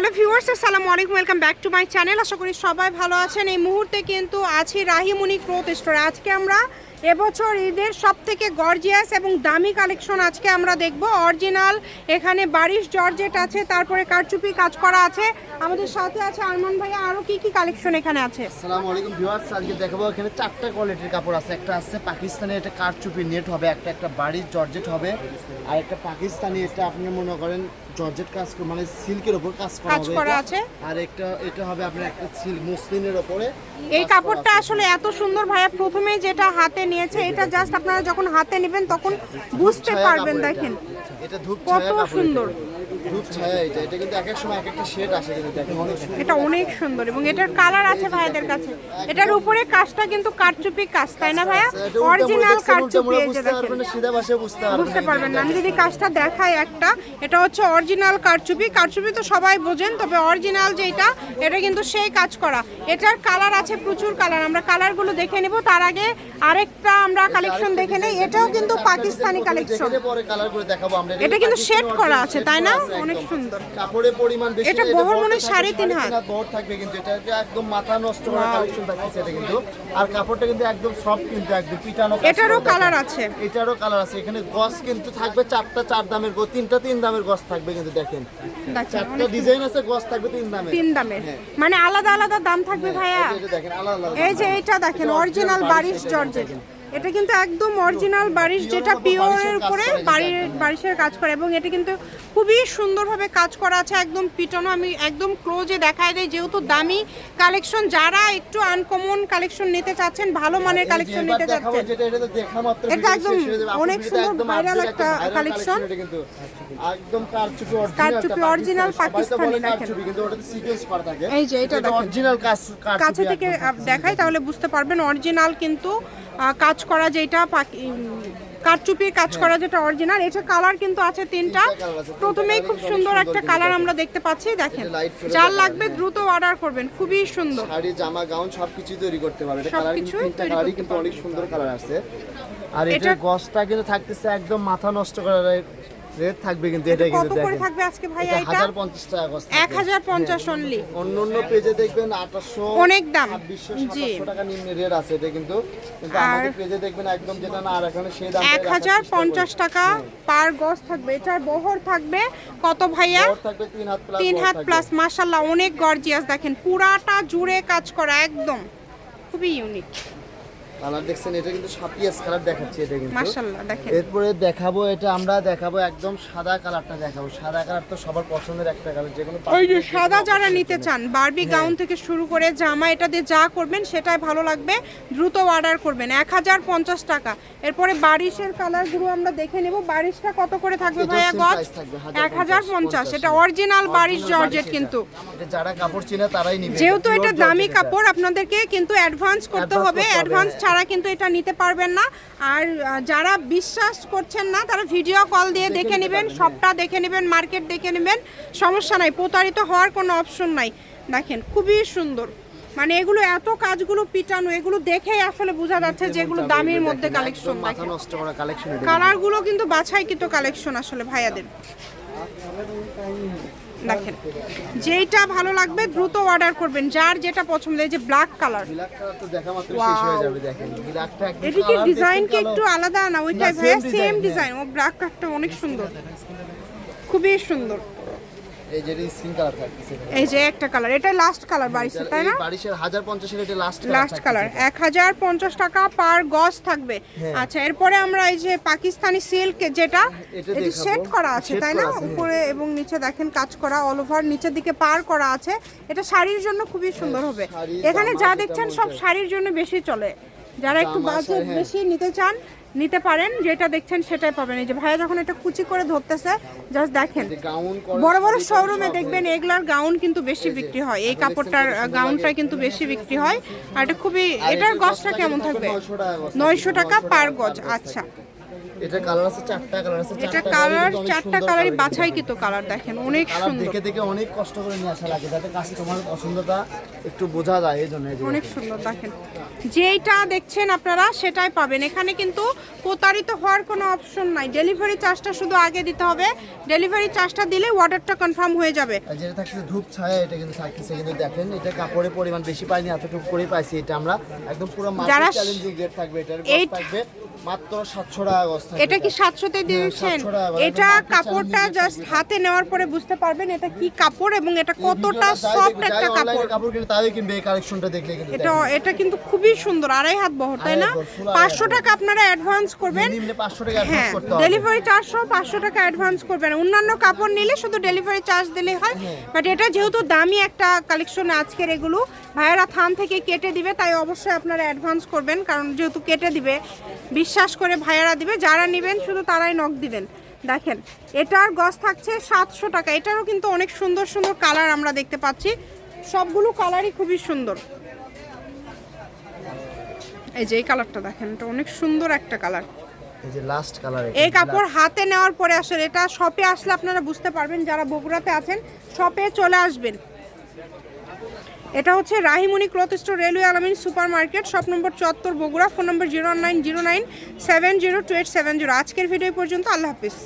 Hello viewers, আসসালামু আলাইকুম, welcome back to my channel. আশা করি সবাই ভালো আছেন। এই মুহূর্তে কিন্তু আছি রাহিমুনি ক্লোথ স্টোরে। আজকে আমরা এবছর ঈদের সব থেকে গর্জিয়াস এবং দামি কালেকশন আজকে আমরা দেখব। অরিজিনাল এখানে বারিশ জর্জেট আছে তারপরে কারচুপি কাজ করা আছে। আমাদের সাথে আছে আরমান ভাইয়া। আরও কি কি কালেকশন এখানে আছে? আসসালামু আলাইকুম ভিউয়ার্স আজকে দেখাবো এখানে চারটা কোয়ালিটির কাপড় আছে। একটা আছে পাকিস্তানি এটা কারচুপি নেট হবে একটা একটা বাড়ির জর্জেট হবে। আর একটা পাকিস্তানি এটা আপনি মনে করেন জর্জেট কাজ মানে সিল্কের উপর কাজ করা কাজ করা আছে। আর একটা এটা হবে আপনার একটা সিল্ক মুসলিনের উপরে এই কাপড়টা আসলে এত সুন্দর ভাইয়া। প্রথমে যেটা হাতে নিয়েছে এটা জাস্ট আপনারা যখন হাতে নেবেন তখন বুঝতে পারবেন দেখেন কত সুন্দর। ধূপ ছায়া এটা। এটা কিন্তু এক এক সময় এক একটা শেড আসে কিন্তু দেখেন অনেক সুন্দর এটা অনেক সুন্দর এবং এটার কালার আছে ভাইয়াদের কাছে। এটার উপরে কাজটা কিন্তু কারচুপি কাজ তাই না ভাইয়া? অরিজিনাল কারচুপি এই যে দেখেন। সিধা ভাষায় বুঝতে পারবেন বুঝতে পারবেন না। আমি যদি কাজটা দেখাই একটা এটা হচ্ছে অরিজিনাল কারচুপি। কারচুপি তো সবাই বোঝেন তবে অরিজিনাল যেটা এটা কিন্তু সেই কাজ করা। এটার কালার আছে প্রচুর কালার আমরা কালারগুলো দেখে নেব তার আগে আরেকটা আমরা কালেকশন দেখে নেই। এটাও কিন্তু পাকিস্তানি কালেকশন এটা কিন্তু শেড করা আছে, তাই না? অনেক সুন্দর। কাপড়ের পরিমাণ বেশি এটা বহর মনে হয় বহরটা সাড়ে থাকবে তিন সাড়ে হাত। হাত বহর থাকবে কিন্তু এটা এটা একদম মাথা নষ্ট করা কালেকশন থাকছে এটা কিন্তু। আর কাপড়টা কিন্তু একদম সফট কিন্তু একদম পিটানো এটারও কালার আছে। এটারও কালার আছে। এখানে গস কিন্তু থাকবে চারটা চার দামের গস তিনটা তিন দামের গস থাকবে কিন্তু দেখেন। চারটা ডিজাইন আছে গস থাকবে তিন দামের। তিন দামের। হ্যাঁ। মানে আলাদা আলাদা দাম থাকবে ভাইয়া। এই যে এইটা দেখেন অরিজিনাল বারিশ জর্জেট। দেখেন। এটা কিন্তু একদম অরিজিনাল বারিশ যেটা পিওরের উপরে বাড়ির। বারিশের কাজ করে এবং এটা কিন্তু খুবই সুন্দরভাবে কাজ করা আছে একদম পিটানো আমি একদম ক্লোজে দেখাই দেয় যেহেতু দামি কালেকশন যারা একটু আনকমন কালেকশন নিতে চাচ্ছেন ভালো মানের কালেকশন নিতে চাচ্ছেন এটা একদম হয়ে অনেক সুন্দর update একটা কিন্তু একদম কারচুপি original পাকিস্তানি। দেখেন। এই যে এটা কারচুপি কাছে থেকে। দেখাই তাহলে বুঝতে পারবেন অরিজিনাল কিন্তু কাজ করা যেটা পাখি কারচুপির কাজ করা যেটা অরিজিনাল এটা কালার কিন্তু আছে তিনটা। প্রথমেই খুব সুন্দর একটা কালার আমরা দেখতে পাচ্ছি দেখেন। যার লাগবে দ্রুত অর্ডার করবেন খুবই সুন্দর। শাড়ি জামা গাউন সবকিছু তৈরি করতে পারবে এটা কালার কিন্তু তিনটা কালারই কিন্তু অনেক সুন্দর কালার আছে। আর এটা- এটার গসটা কিন্তু থাকতেছে একদম মাথা নষ্ট করার রেট থাকবে কিন্তু এটা কত কিন্তু করে দেখেন। থাকবে আজকে ভাইয়া এটা এটা হাজার পঞ্চাশ টাকা গস এক হাজার পঞ্চাশ অনলি অন্য অন্য পেজে দেখবেন আঠাশশো অনেক দাম। ছাব্বিশশো জি। সাতাশশো টাকা নিম্ন রেট আছে এটা কিন্তু। কিন্তু আমাদের পেজে দেখবেন একদম যেটা না আর এখানে সেই দাম এক হাজার পঞ্চাশ টাকা পার গজ থাকবে। এটার বহর থাকবে কত ভাইয়া? থাকবে তিন হাত প্লাস তিন হাত প্লাস মাশাল্লাহ অনেক গর্জিয়াস দেখেন পুরাটা জুড়ে কাজ করা একদম। খুবই ইউনিক কালার দেখছেন এটা কিন্তু সাপিয়াস কালার দেখাচ্ছি এটা কিন্তু। মাশাল্লাহ দেখেন। এরপরে দেখাবো এটা আমরা দেখাবো একদম সাদা কালারটা দেখাবো। সাদা কালার তো সবার পছন্দের একটা কালার যে কোনো ওই যে সাদা যারা নিতে চান বারবি গাউন থেকে শুরু করে জামা এটা দিয়ে যা করবেন সেটাই ভালো লাগবে। দ্রুত অর্ডার করবেন এক হাজার পঞ্চাশ টাকা। এরপরে বারিশের কালারগুলো আমরা দেখে নেব। বারিশটা কত করে থাকবে ভাইয়া গজ? price থাকবে, এক হাজার পঞ্চাশ এটা অরিজিনাল বারিশ জর্জেট কিন্তু। যারা কাপড় চিনে তারাই নিবে। যেহেতু এটা দামি কাপড় আপনাদেরকে কিন্তু অ্যাডভান্স করতে হবে, অ্যাডভান্স হ্যাঁ। ছাড়া কিন্তু এটা নিতে পারবেন না আর যারা বিশ্বাস করছেন না তারা ভিডিও কল দিয়ে দেখে নেবেন সবটা দেখে নেবেন মার্কেট দেখে নেবেন সমস্যা নাই প্রতারিত হওয়ার কোনো অপশন নাই দেখেন খুবই সুন্দর মানে এগুলো এত কাজগুলো পিটানো এগুলো দেখেই আসলে বোঝা যাচ্ছে যে এগুলো দামির মধ্যে কালেকশন কালারগুলো কিন্তু বাছাইকৃত কালেকশন আসলে ভাইয়াদের দেখেন যেইটা ভালো লাগবে দ্রুত অর্ডার করবেন। যার যেটা পছন্দ এই যে ব্ল্যাক কালার ব্ল্যাক কালার তো দেখা মাত্র শেষ হয়ে যাবে দেখেন। ব্ল্যাকটা একদম এটা কি ডিজাইন কি একটু আলাদা? না ওইটা ভাইয়া সেম ডিজাইন ও ব্ল্যাক কালারটা অনেক সুন্দর। খুবই সুন্দর। এই যে স্কিন কালার থাকতেছে এই যে একটা কালার এটা লাস্ট কালার বারিশের তাই না? বারিশের হাজার পঞ্চাশের এটা লাস্ট লাস্ট কালার এক হাজার পঞ্চাশ টাকা পার গজ থাকবে। আচ্ছা এরপরে আমরা এই যে পাকিস্তানি সিল্ক যেটা এটা এটা সেট করা আছে তাই না? হ্যাঁ। উপরে এবং নিচে দেখেন কাজ করা অল ওভার নিচের দিকে পার করা আছে। এটা শাড়ির জন্য খুবই সুন্দর হবে। হ্যাঁ, এখানে যা দেখছেন সব শাড়ির জন্য বেশি চলে। যারা একটু বাজেট হ্যাঁ। বেশি নিতে চান নিতে পারেন যেটা দেখছেন সেটাই পাবেন। এই যে ভাইয়া যখন এটা কুচি করে ধরতেছে জাস্ট দেখেন। বড় বড় শোরুমে দেখবেন এগুলার গাউন কিন্তু বেশি বিক্রি হয়। এই কাপড়টার গাউনটা কিন্তু বেশি বিক্রি হয়। আর এটা খুবই এটার গজটা কেমন থাকবে? নয়শো টাকা পার গজ আচ্ছা। এটা কালার আছে চারটা কালার আছে এটা কালার চারটা কালারই বাছাই কিন্তু কালার দেখেন অনেক সুন্দর। দেখে দেখে অনেক কষ্ট করে নিয়ে আসা লাগে যাতে কাস্টমার পছন্দটা একটু বোঝা যায় এই জন্য অনেক সুন্দর দেখেন। যেইটা দেখছেন আপনারা সেটাই পাবেন। এখানে কিন্তু প্রতারিত হওয়ার কোনো অপশন নাই। ডেলিভারি চার্জটা শুধু আগে দিতে হবে। ডেলিভারি চার্জটা দিলে অর্ডারটা কনফার্ম হয়ে যাবে। যেটা থাকছে ধূপ ছায়া এটা কিন্তু থাকতেছে। কিন্তু দেখেন এটা কাপড়ের পরিমাণ বেশি পাইনি এতটুকু করেই পাইছি এটা আমরা। একদম পুরো মার্কেট চ্যালেঞ্জিং রেট থাকবে এটার থাকবে। মাত্র 700 টাকা গজ এটা কি সাতশোতে 700 টাকা করে। এটা কাপড়টা জাস্ট হাতে নেওয়ার পরে বুঝতে পারবেন এটা কি কাপড় এবং এটা কতটা সফট একটা কাপড়। কাপড় কিনে তাই কিনবে এই কালেকশনটা দেখলে কিন্তু এটা এটা কিন্তু খুবই সুন্দর আড়াই হাত বহর তাই না? আড়াই হাত বহর, full আড়াই পাঁচশো হাত টাকা আপনারা অ্যাডভান্স করবেন। নিম্নে 500 টাকা হ্যাঁ অ্যাডভান্স করতে হবে। ডেলিভারি চারশো পাঁচশো টাকা অ্যাডভান্স করবেন। অন্যান্য কাপড় নিলে শুধু ডেলিভারি চার্জ দিলেই হয় হ্যাঁ। বাট এটা যেহেতু দামি একটা কালেকশন আজকের এগুলো ভাইয়েরা থান থেকে কেটে দিবে তাই অবশ্যই আপনারা অ্যাডভান্স করবেন কারণ যেহেতু কেটে দিবে বিশ্বাস করে ভাইয়েরা দিবে যারা নেবেন শুধু তারাই নখ দিবেন। দেখেন এটার গজ থাকছে সাতশো টাকা এটারও কিন্তু অনেক সুন্দর সুন্দর কালার আমরা দেখতে পাচ্ছি সবগুলো কালারই খুবই সুন্দর। এই যে এই কালারটা দেখেন এটা অনেক সুন্দর একটা কালার এই যে লাস্ট কালার এই কাপড় হাতে নেওয়ার পরে আসলে এটা শপে আসলে আপনারা বুঝতে পারবেন যারা বগুড়াতে আছেন শপে চলে আসবেন। এটা হচ্ছে Rahimoni cloth store railway Alamin super market shop number চত্বর Bogura, phone number zero nine zero nine seven zero two eight seven zero. আজকের ভিডিও পর্যন্ত, আল্লাহ হাফিজ।